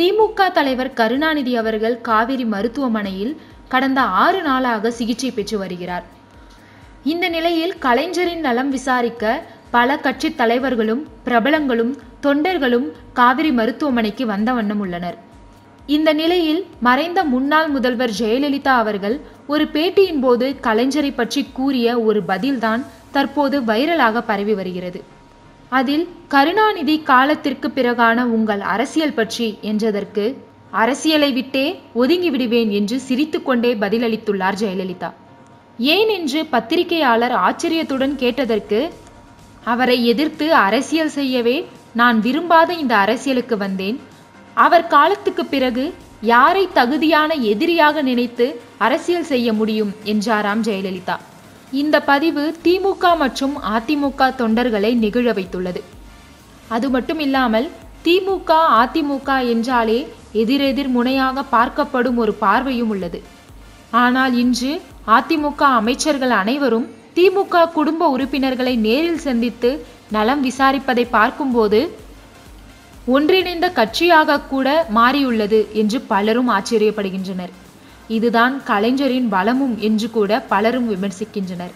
திமுக தலைவர் கருணாநிதி அவர்கள் காவிரி மருத்துவமனையில் கடந்த ஆறு நாளாக சிகிச்சை பெற்று வருகிறார். இந்த நிலையில் கலைஞரின் நலம் விசாரிக்க பல கட்சி தலைவர்களும் பிரபலங்களும் தொண்டர்களும் காவிரி மருத்துவமனைக்கு வந்த வண்ணம் உள்ளனர். இந்த நிலையில் மறைந்த முன்னாள் முதல்வர் ஜெயலலிதா அவர்கள் ஒரு பேட்டியின் போது கலைஞரை பற்றி கூறிய ஒரு பதில்தான் தற்போது வைரலாக பரவி வருகிறது. அதில் கருணாநிதி காலத்திற்கு பிறகான உங்கள் அரசியல் பற்றி என்றதற்கு அரசியலை விட்டே ஒதுங்கிவிடுவேன் என்று சிரித்துக்கொண்டே பதிலளித்துள்ளார் ஜெயலலிதா. ஏன் என்று பத்திரிகையாளர் ஆச்சரியத்துடன் கேட்டதற்கு அவரை எதிர்த்து அரசியல் செய்யவே நான் விரும்பாத இந்த அரசியலுக்கு வந்தேன். அவர் காலத்துக்கு பிறகு யாரை தகுதியான எதிரியாக நினைத்து அரசியல் செய்ய முடியும் என்றாராம் ஜெயலலிதா. இந்த பதிவு திமுக மற்றும் அதிமுக தொண்டர்களை நெகிழ வைத்துள்ளது. அது மட்டும் இல்லாமல் திமுக அதிமுக என்றாலே எதிரெதிர் முனையாக பார்க்கப்படும் ஒரு பார்வையும் உள்ளது. ஆனால் இன்று அதிமுக அமைச்சர்கள் அனைவரும் திமுக குடும்ப உறுப்பினர்களை நேரில் சந்தித்து நலம் விசாரிப்பதை பார்க்கும்போது ஒன்றிணைந்த கட்சியாக கூட மாறியுள்ளது என்று பலரும் ஆச்சரியப்படுகின்றனர். இதுதான் கலைஞரின் பலமும் என்று கூட பலரும் விமர்சிக்கின்றனர்.